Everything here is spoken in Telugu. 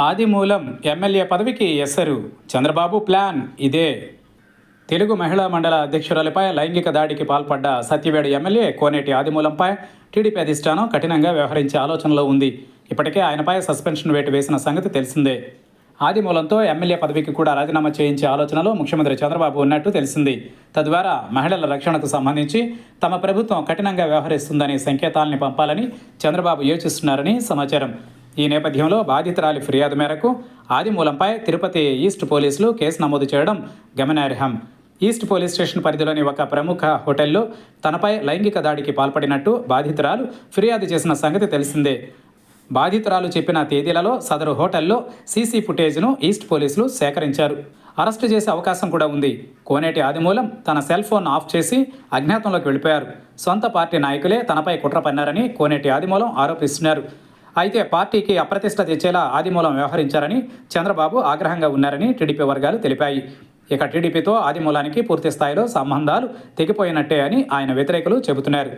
ఆదిమూలం ఎమ్మెల్యే పదవికి ఎస్సరు. చంద్రబాబు ప్లాన్ ఇదే. తెలుగు మహిళా మండల అధ్యక్షురాలిపై లైంగిక దాడికి పాల్పడ్డ సత్యవేడు ఎమ్మెల్యే కోనేటి ఆదిమూలంపై టీడీపీ అధిష్టానం కఠినంగా వ్యవహరించే ఆలోచనలో ఉంది. ఇప్పటికే ఆయనపై సస్పెన్షన్ వేటు వేసిన సంగతి తెలిసిందే. ఆదిమూలంతో ఎమ్మెల్యే పదవికి కూడా రాజీనామా చేయించే ఆలోచనలో ముఖ్యమంత్రి చంద్రబాబు ఉన్నట్టు తెలిసింది. తద్వారా మహిళల రక్షణకు సంబంధించి తమ ప్రభుత్వం కఠినంగా వ్యవహరిస్తుందనే సంకేతాలని పంపాలని చంద్రబాబు యోచిస్తున్నారని సమాచారం. ఈ నేపథ్యంలో బాధితురాలి ఫిర్యాదు మేరకు ఆదిమూలంపై తిరుపతి ఈస్ట్ పోలీసులు కేసు నమోదు చేయడం గమనార్హం. ఈస్ట్ పోలీస్ స్టేషన్ పరిధిలోని ఒక ప్రముఖ హోటల్లో తనపై లైంగిక దాడికి పాల్పడినట్టు బాధితురాలు ఫిర్యాదు చేసిన సంగతి తెలిసిందే. బాధితురాలు చెప్పిన తేదీలలో సదరు హోటల్లో సీసీ ఫుటేజ్ను ఈస్ట్ పోలీసులు సేకరించారు. అరెస్టు చేసే అవకాశం కూడా ఉంది. కోనేటి ఆదిమూలం తన సెల్ ఫోన్ ఆఫ్ చేసి అజ్ఞాతంలోకి వెళ్ళిపోయారు. సొంత పార్టీ నాయకులే తనపై కుట్ర పన్నారని కోనేటి ఆదిమూలం ఆరోపిస్తున్నారు. అయితే పార్టీకి అప్రతిష్ట తెచ్చేలా ఆదిమూలం వ్యవహరించారని చంద్రబాబు ఆగ్రహంగా ఉన్నారని టీడీపీ వర్గాలు తెలిపాయి. ఇక టీడీపీతో ఆదిమూలానికి పూర్తి స్థాయిలో సంబంధాలు తెగిపోయినట్టే అని ఆయన వ్యతిరేకులు చెబుతున్నారు.